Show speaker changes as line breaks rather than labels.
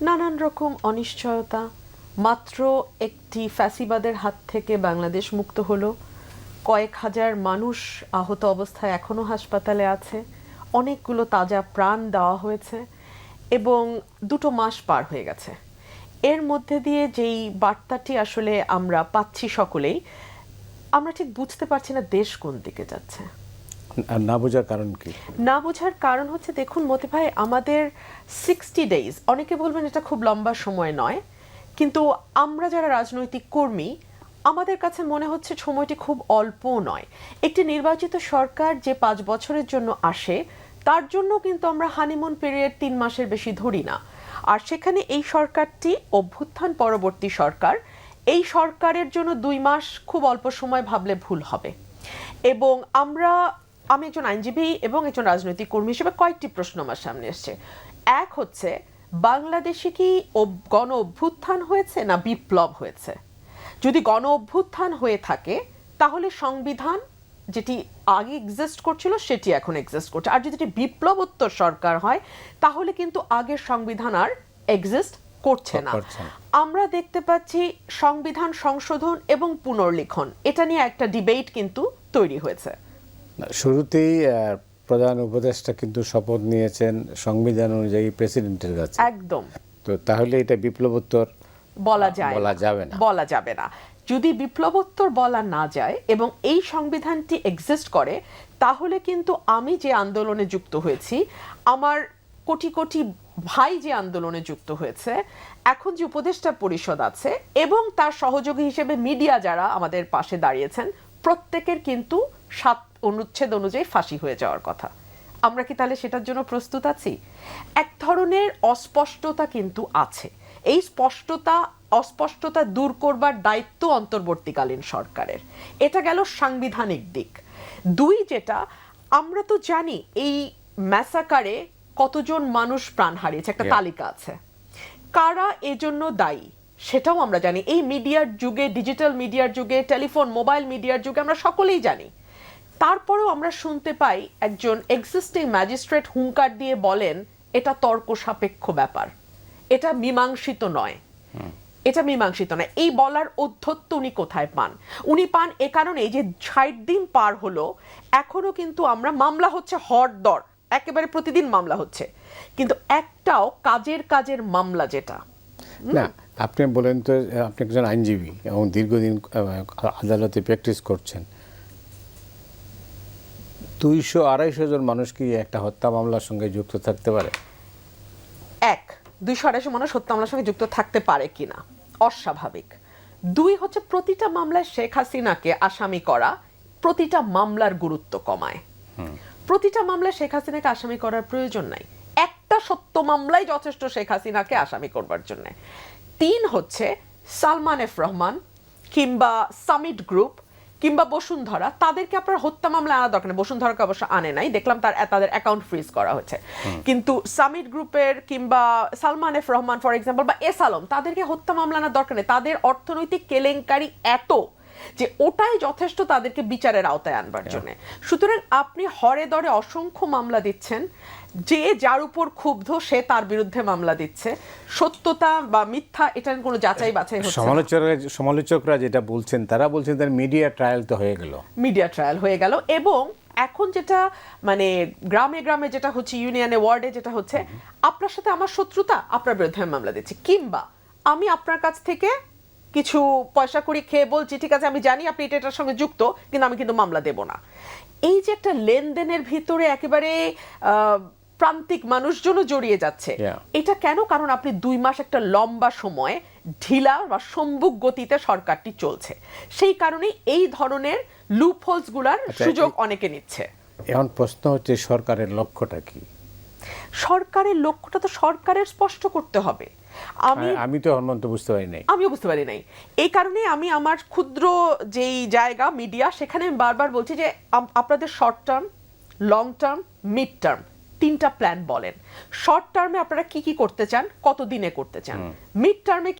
নানান রকম অনিশ্চয়তা। মাত্র একটি ফ্যাসিবাদের হাত থেকে বাংলাদেশ মুক্ত হলো। কয়েক হাজার মানুষ আহত অবস্থায় এখনও হাসপাতালে আছে। অনেকগুলো তাজা প্রাণ দেওয়া হয়েছে এবং দুটো মাস পার হয়ে গেছে। এর মধ্যে দিয়ে যেই বার্তাটি আসলে আমরা পাচ্ছি সকলেই, আমরা ঠিক বুঝতে পারছি না দেশ কোন দিকে যাচ্ছে।
না বোঝার কারণ কি?
না বোঝার কারণ হচ্ছে, দেখুন মতি ভাই, আমাদের সিক্সটি ডেইজ অনেকে বলবেন এটা খুব লম্বা সময় নয়, কিন্তু আমরা যারা রাজনৈতিক কর্মী, আমাদের কাছে মনে হচ্ছে সময়টি খুব অল্প নয়। একটি নির্বাচিত সরকার যে পাঁচ বছরের জন্য আসে, তার জন্য কিন্তু আমরা হানিমুন পিরিয়ড তিন মাসের বেশি ধরি না। আর সেখানে এই সরকারটি, অভ্যুত্থান পরবর্তী সরকার, এই সরকারের জন্য দুই মাস খুব অল্প সময় ভাবলে ভুল হবে। এবং আমরা আমি একজন আইনজীবী এবং একজন রাজনৈতিক কর্মী হিসেবে কয়েকটি প্রশ্ন আমার সামনে এসছে। এক হচ্ছে বাংলাদেশে কি গণ অভ্যুত্থান হয়েছে না বিপ্লব হয়েছে? যদি গণ অভ্যুত্থান হয়ে থাকে তাহলে সংবিধান যেটি আগে এক্সিস্ট করছিল সেটি এখন এক্সিস্ট করছে। আর যদি এটি বিপ্লবোত্তর সরকার হয় তাহলে কিন্তু আগের সংবিধান আর এক্সিস্ট করছে না। আমরা দেখতে পাচ্ছি সংবিধান সংশোধন এবং পুনর্লিখন। এটা নিয়ে একটা ডিবেট কিন্তু তৈরি হয়েছে।
শুরুতেই প্রধান উপদেষ্টা কিন্তু শপথ নিয়েছেন সংবিধান অনুযায়ী প্রেসিডেন্টের কাছে।
একদম।
তো তাহলে এটা বিপ্লবোত্তর
বলা যায়
বলা যাবে না।
বলা যাবে না। যদি বিপ্লবোত্তর বলা না যায় এবং এই সংবিধানটি এক্সিস্ট করে তাহলে কিন্তু আমি যে আন্দোলনে যুক্ত হয়েছি আমার কোটি কোটি ভাই যে আন্দোলনে যুক্ত হয়েছে এখন যে উপদেষ্টা পরিষদ আছে এবং তার সহযোগী হিসেবে মিডিয়া যারা আমাদের পাশে দাঁড়িয়েছেন প্রত্যেকের কিন্তু সাত অনুচ্ছেদ অনুযায়ী ফাঁসি হয়ে যাওয়ার কথা। আমরা কি তাহলে সেটার জন্য প্রস্তুত আছি? এক ধরনের অস্পষ্টতা কিন্তু আছে। এই স্পষ্টতা অস্পষ্টতা দূর করবার দায়িত্ব অন্তর্বর্তীকালীন সরকারের। এটা গেল সাংবিধানিক দিক। দুই যেটা আমরা তো জানি এই ম্যাসাকারে কতজন মানুষ প্রাণ হারিয়েছে একটা তালিকা আছে। কারা এজন্য দায়ী? সেটাও আমরা জানি। এই মিডিয়ার যুগে ডিজিটাল মিডিয়ার যুগে টেলিফোন মোবাইল মিডিয়ার যুগে আমরা সকলেই জানি। তারপরেও আমরা শুনতে পাই একজন এক্সিস্টিং ম্যাজিস্ট্রেট হুঙ্কার দিয়ে বলেন এটা তর্ক সাপেক্ষ ব্যাপার। এটা মীমাংসিত নয়। এটা মীমাংসিত নয়। এই বলার অধ্যত্ত উনি কোথায় পান? উনি পান এ কারণে যে ষাট দিন পার হলো এখনও কিন্তু আমরা মামলা হচ্ছে হর দর। একেবারে প্রতিদিন মামলা হচ্ছে। কিন্তু একটাও কাজের কাজের মামলা যেটা
না আপনি বলেন তো আপনি একজন আইনজীবী এবং দীর্ঘদিন আদালতে প্র্যাকটিস করছেন। দুইশো আড়াইশো জন মানুষ কি একটা হত্যা মামলার সঙ্গে যুক্ত থাকতে পারে।
এক দুইশো আড়াইশো মানুষ হত্যা মামলার সঙ্গে যুক্ত থাকতে পারে কিনা? অস্বাভাবিক। দুই হচ্ছে প্রতিটা মামলায় শেখ হাসিনাকে আসামি করা প্রতিটা মামলার গুরুত্ব কমায়। প্রতিটা মামলায় শেখ হাসিনাকে আসামি করার প্রয়োজন নাই। একটা সত্য মামলাই যথেষ্ট শেখ হাসিনাকে আসামি করবার জন্য। তিন হচ্ছে সালমান এফ রহমান কিংবা সামিট গ্রুপ কিংবা বসুন্ধরা তাদেরকে আপনার হত্যা মামলা আনা দরকার নেই। বসুন্ধরাকে অবশ্য আনে নাই। দেখলাম তার তাদের অ্যাকাউন্ট ফ্রিজ করা হয়েছে। কিন্তু সামিট গ্রুপের কিংবা Salman F Rahman for example বা এস আলম তাদেরকে হত্যা মামলা আনার দরকার নেই। তাদের অর্থনৈতিক কেলেঙ্কারি এত যে ওটাই যথেষ্ট তাদেরকে বিচারের আওতায় আনবার জন্য। সুতরাং আপনি হরে দরে অসংখ্য মামলা দিচ্ছেন যে যার উপর ক্ষুব্ধ সে তার বিরুদ্ধে মামলা দিচ্ছে। সত্যতা বা মিথ্যা এটার কোনো যাচাই বাছাই হচ্ছে
সমালোচকরা সমালোচকরা যেটা বলছেন তারা বলছেন তার মিডিয়া ট্রায়াল তো হয়ে গেল।
মিডিয়া ট্রায়াল হয়ে গেল এবং এখন যেটা মানে গ্রামে গ্রামে যেটা হচ্ছে ইউনিয়নে ওয়ার্ডে যেটা হচ্ছে আপনার সাথে আমার শত্রুতা আপনার বিরুদ্ধে আমি মামলা দিচ্ছি। কিংবা আমি আপনার কাছ থেকে কিছু পয়সা করি খেয়ে বলছি ঠিক আছে আমি জানি আপনি এটা এটার সঙ্গে যুক্ত কিন্তু আমি কিন্তু মামলা দেব না। এই যে একটা লেনদেনের ভিতরে একেবারে প্রান্তিক মানুষজনও জড়িয়ে যাচ্ছে। এটা কেন? কারণ আপনি দুই মাস একটা লম্বা সময় ঢিলা বা সম্ভুক গতিতে সরকারটি চলছে। সেই কারণেই এই ধরনের লুপ হোলসগুলার
আচ্ছা,
সুযোগ অনেকে নিচ্ছে।
এখন প্রশ্ন হচ্ছে সরকারের লক্ষ্যটা কি?
সরকারের লক্ষ্যটা তো সরকারের স্পষ্ট করতে হবে। আমি
আমি- তো হনুমন্ত বুঝতে পারি নাই।
আমিও বুঝতে পারি নাই। এই কারণে আমি আমার ক্ষুদ্র যেই জায়গা মিডিয়া সেখানে আমি বারবার বলছি যে আপনাদের short term long term mid term তিনটা প্ল্যান বলেন। শর্ট টার্মে আপনারা কি কি করতে চান কত দিনে করতে চান? মিড টার্মে